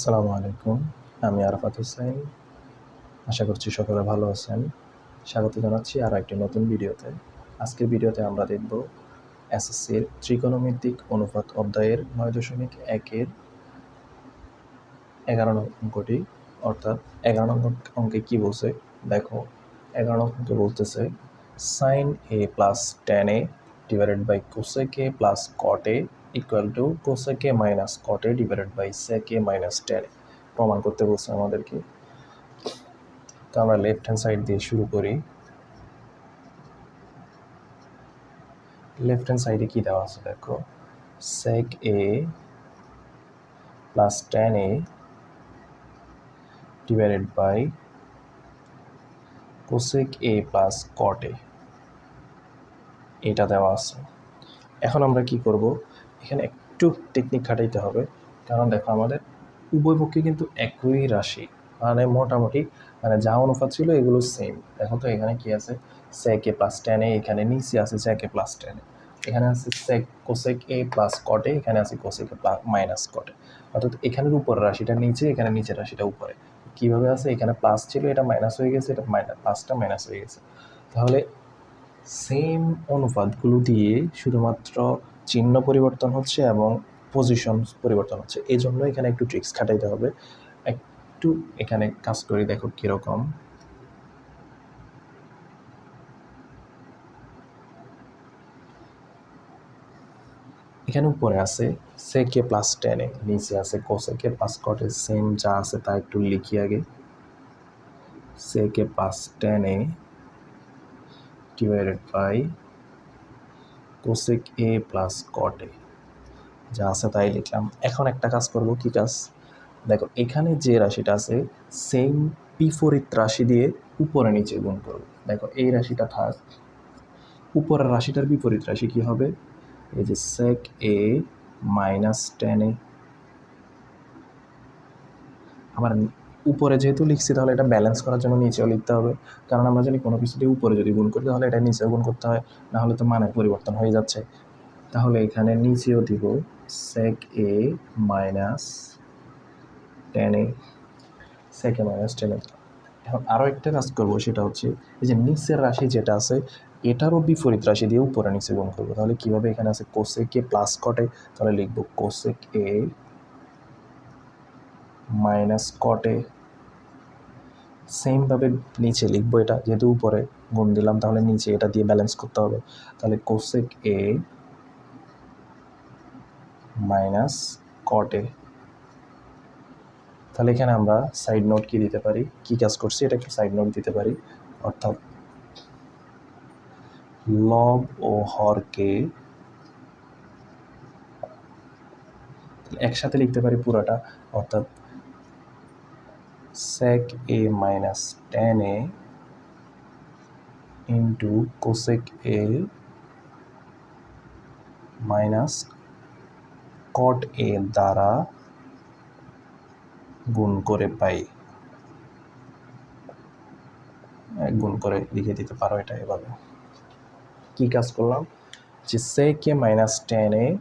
আসসালামু আলাইকুম। আমি আরাফাত হোসেন। আশা করছি সকলে ভালো আছেন। স্বাগত জানাচ্ছি আর একটি নতুন ভিডিওতে। আজকের ভিডিওতে আমরা দেখব এসএসসির ত্রিকোণমিতিক অনুপাত অধ্যায়ের নয় দশমিক একের এগারো নং অঙ্কটি। অর্থাৎ এগারো নং অঙ্কে কী বলছে? দেখো, এগারো নং অঙ্কে বলতেছে, sine A plus tan A divided by cosec A plus cot A equal to cosec minus cot divided by sec minus tan প্রমাণ করতে বলছে আমাদেরকে। তো আমরা লেফট হ্যান্ড সাইড দিয়ে শুরু করি। লেফট হ্যান্ড সাইডে কী দেওয়া আছে দেখো? Sec A plus tan A divided by cosec A plus cot A এটা দেওয়া আছে। এখন আমরা কি করব? এখানে একটু টেকনিক খাটাইতে হবে। কারণ দেখো আমাদের উভয় পক্ষে কিন্তু একই রাশি। মানে মোটামুটি মানে যা অনুপাত ছিল এগুলো সেম দেখো তো এখানে কি আছে? সেক এ প্লাস টেন এ এখানে নিচে আছে সেক এ প্লাস টেন এখানে আছে সেক কোসেক এ প্লাস কটে এখানে আছে কোসেক মাইনাস কটে অর্থাৎ এখানের উপরের রাশিটা নিচে, এখানে নিচের রাশিটা উপরে। কীভাবে আছে? এখানে প্লাস ছিল, এটা মাইনাস হয়ে গেছে, এটা মাইনাস প্লাসটা মাইনাস হয়ে গেছে। তাহলে সেম অনুপাতগুলো দিয়ে শুধুমাত্র চিহ্ন পরিবর্তন হচ্ছে এবং পজিশন পরিবর্তন হচ্ছে। এই জন্য এখানে একটু ট্রিক্স খাটাইতে হবে। একটু এখানে কাজ করি দেখো কীরকম। এখানে উপরে আছে সে কে প্লাস টেনে নিচে আছে কোসেকে প্লাস কটে সেম যা আছে তা একটু লিখি আগে। সে কে প্লাস টেনে divided by cosec A plus cot A. যা আছে তাই লিখলাম। এখন একটা কাজ করব, কি কাজ? দেখো, এখানে যে রাশিটা আছে সেম বিপরীত রাশি দিয়ে উপরে নিচে গুণ করব। দেখো, এই রাশিটা থাক, উপরের রাশিটার বিপরীত রাশি কি হবে? এই যে সেক এ মাইনাস টেন এ আমার উপরে যেহেতু লিখছি, তাহলে এটা ব্যালেন্স করার জন্য নিচেও লিখতে হবে। কারণ আমরা জানি কোনো কিছু দিয়ে উপরে যদি গুণ করি, তাহলে এটা নিচেও গুণ করতে হয় না হলে তো মানের পরিবর্তন হয়ে যাচ্ছে। তাহলে এখানে নিচেও দিব sec A minus tan A sec A minus tan A এখন আরও একটা কাজ করব, সেটা হচ্ছে এই যে নিচের রাশি যেটা আছে, এটারও বিপরীত রাশি দিয়ে উপরে নিচে গুণ করব। তাহলে কীভাবে এখানে আছে কোসেক এ প্লাস কটে তাহলে লিখব কোসেক এ মাইনাস কটে সেমভাবে নিচে লিখব এটা, যেহেতু উপরে গুণ দিলাম, তাহলে নিচে এটা দিয়ে ব্যালেন্স করতে হবে। তাহলে কোসেক এ মাইনাস কটে তাহলে এখানে আমরা সাইড নোট কি দিতে পারি? কি কাজ করছি? এটা একটু সাইড নোট দিতে পারি। অর্থাৎ লব ও হরকে একসাথে লিখতে পারি পুরোটা, অর্থাৎ sec a minus tan a into cosec a minus cot A দ্বারা গুণ করে পাই। গুণ করে লিখে দিতে পারো এটা এভাবে। কি কাজ করলাম? যে সেকে মাইনাস টেন এ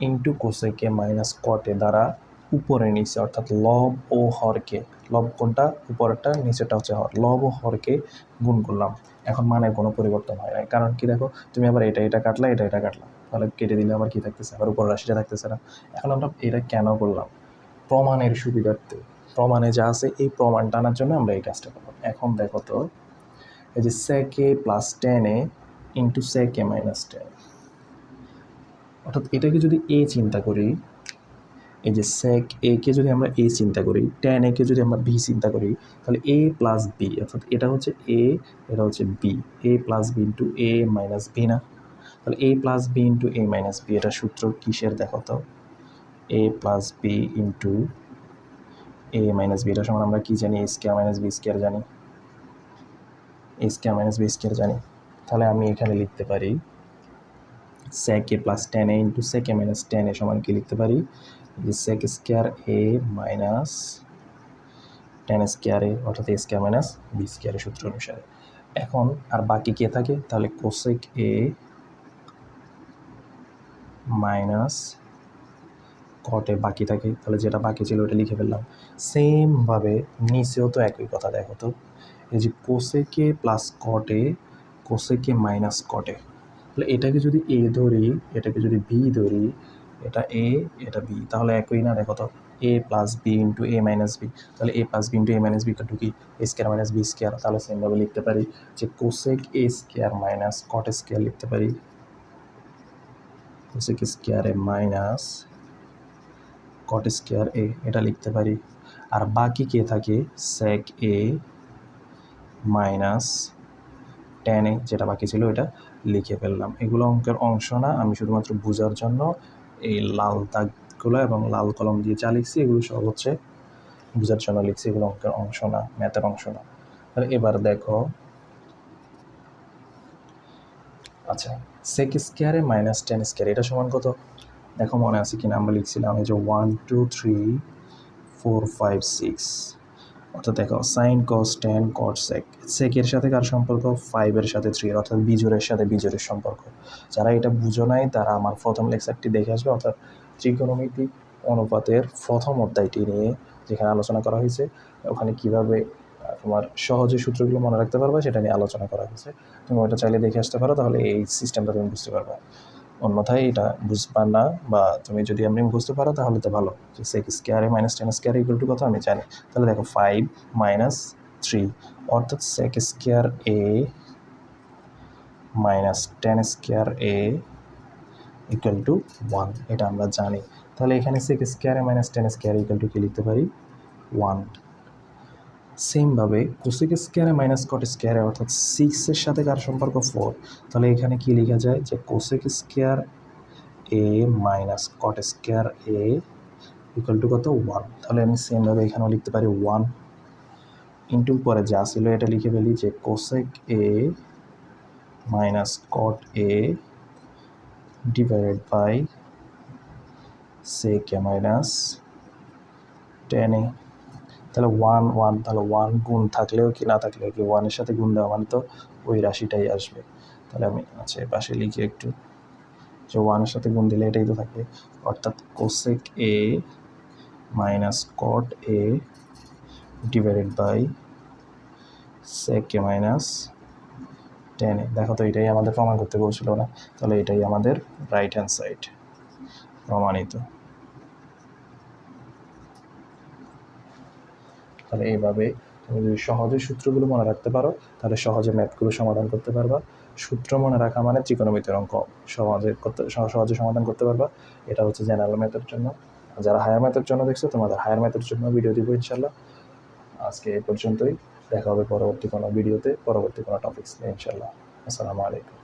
ইন্টু কোসেকে মাইনাস কটে দ্বারা উপরে নিচে, অর্থাৎ লব ও হরকে। লব কোনটা? উপরেরটা নিচেটা হচ্ছে হর। লব ও হরকে গুণ করলাম। এখন মানের কোনো পরিবর্তন হয় না কারণ কি দেখো, তুমি আবার এটা এটা কাটলা, এটা এটা কাটলা। তাহলে কেটে দিলে আবার কি থাকতেছে? আবার উপর রাশিটা থাকতেছে না। এখন আমরা এটা কেন করলাম? প্রমাণের সুবিধার্থে। প্রমাণে যা আছে, এই প্রমাণ টানার জন্য আমরা এই কাজটা করলাম। এখন দেখো তো, এই যে sec plus tan into sec minus tan অর্থাৎ এটাকে যদি এ চিন্তা করি এই যে সেক এ কে যদি আমরা এ চিন্তা করি টেন এ কে যদি আমরা বি চিন্তা করি, তাহলে এ প্লাস বি অর্থাৎ এটা হচ্ছে এ এটা হচ্ছে B A plus B into A minus B না? তাহলে A plus B into A minus B এটা সূত্র কিসের দেখো তো A plus B into A minus B এটা সমান আমরা কী জানি? A square minus B square জানি। A square minus B square জানি। তাহলে আমি এখানে লিখতে পারি sec A plus tan A into sec A minus tan A সমান কি লিখতে পারি? Sec square A minus tan square A অর্থাৎ এ স্কোয়ার মাইনাস বি স্কোয়ারের সূত্র অনুসারে। এখন আর বাকি কে থাকে? তাহলে কোসেক এ মাইনাস কটে বাকি থাকে। তাহলে যেটা বাকি ছিল ওটা লিখে ফেললাম। সেমভাবে নিচেও তো একই কথা দেখো তো। এই যে কোসেকে প্লাস কটে কোসেকে মাইনাস কটে তাহলে এটাকে যদি এ ধরি, এটাকে যদি বি ধরি এটা এ এটা বি তাহলে একই না? দেখো তো A plus B into A minus B তাহলে A plus B into A minus B কাটু কি A square minus B square তাহলে সেমভাবে লিখতে পারি যে cosec A square minus cot square লিখতে পারি। Cosec square A minus cot square A এটা লিখতে পারি। আর বাকি কে থাকে? সেক এ মাইনাস টেন এ যেটা বাকি ছিল এটা লিখে ফেললাম। এগুলো অঙ্কের অংশ না, আমি শুধুমাত্র বোঝার জন্য এই লাল দাগগুলো এবং লাল কলম দিয়ে যা লিখছি, এগুলো সব হচ্ছে বোঝার জন্য লিখছি, এগুলো অঙ্কের অংশ না, ম্যাথের অংশ না। তাহলে এবার দেখো আচ্ছা সেক স্কোয়ারে মাইনাস টেন স্কোয়ার এটা সমান কত? দেখো মনে আছে কিনা, আমরা লিখছিলাম এই যে one two three four five six অর্থাৎ দেখো সাইন কস টেন কট সেক সেকের সাথে কার সম্পর্ক? ফাইভের সাথে থ্রি অর্থাৎ বিজোরের সাথে বিজোরের সম্পর্ক। যারা এটা বুঝো নাই, তারা আমার প্রথম লেকচারটি দেখে আসবে, অর্থাৎ ত্রিকোণমিতিক অনুপাতের প্রথম অধ্যায়টি নিয়ে যেখানে আলোচনা করা হয়েছে, ওখানে কীভাবে তোমার সহজে সূত্রগুলো মনে রাখতে পারবে, সেটা নিয়ে আলোচনা করা হয়েছে। তুমি ওটা চাইলে দেখে আসতে পারো, তাহলে এই সিস্টেমটা তুমি বুঝতে পারবে। অন্যথায় এটা বুঝবা না বা তুমি যদি এমনি বুঝতে পারো, তাহলে তো ভালো। যে সেক স্কোয়ারে minus tan square equal to কত আমি জানি। তাহলে দেখো ফাইভ মাইনাস থ্রি অর্থাৎ sec square A minus tan square A equal to one এটা আমরা জানি। তাহলে এখানে সেক স্কোয়ারে minus tan square equal to কি লিখতে পারি? ওয়ান সেমভাবে কোসেক স্কোয়ারে মাইনাস কট স্কোয়ারে অর্থাৎ সিক্সের সাথে কার সম্পর্ক ফোর তাহলে এখানে কি লেখা যায়? যে cosec square A minus cot square A equal to কত? ওয়ান তাহলে আমি সেমভাবে এখানেও লিখতে পারি ওয়ান ইন্টু পরে যা ছিল এটা লিখে ফেলি যে cosec A minus cot A divided by sec A minus tan A. তাহলে ওয়ান ওয়ান তাহলে ওয়ান গুণ থাকলেও কি না থাকলেও কি ওয়ানের সাথে গুণ দেওয়া মানে তো ওই রাশিটাই আসবে। তাহলে আমি এ পাশে লিখি একটু। যে ওয়ানের সাথে গুণ দিলে এটাই তো থাকবে। অর্থাৎ cosec A minus cot A divided by sec A minus tan A দেখো তো এটাই আমাদের প্রমাণ করতে বলছিল না? তাহলে এটাই আমাদের রাইট হ্যান্ড সাইড প্রমাণিত। তাহলে এইভাবে তুমি যদি সহজে সূত্রগুলো মনে রাখতে পারো, তাহলে সহজে ম্যাথগুলো সমাধান করতে পারবা। সূত্র মনে রাখা মানে ত্রিকোণমিতির অঙ্ক। সহজে করতে সহজে সমাধান করতে পারবা। এটা হচ্ছে জেনারেল ম্যাথের জন্য। যারা হায়ার ম্যাথের জন্য দেখছ, তোমাদের হায়ার ম্যাথের জন্য ভিডিও দিব ইনশাল্লাহ আজকে এই পর্যন্তই। দেখা হবে পরবর্তী কোনো ভিডিওতে পরবর্তী কোনো টপিক্স নিয়ে ইনশাল্লাহ আসসালামু আলাইকুম।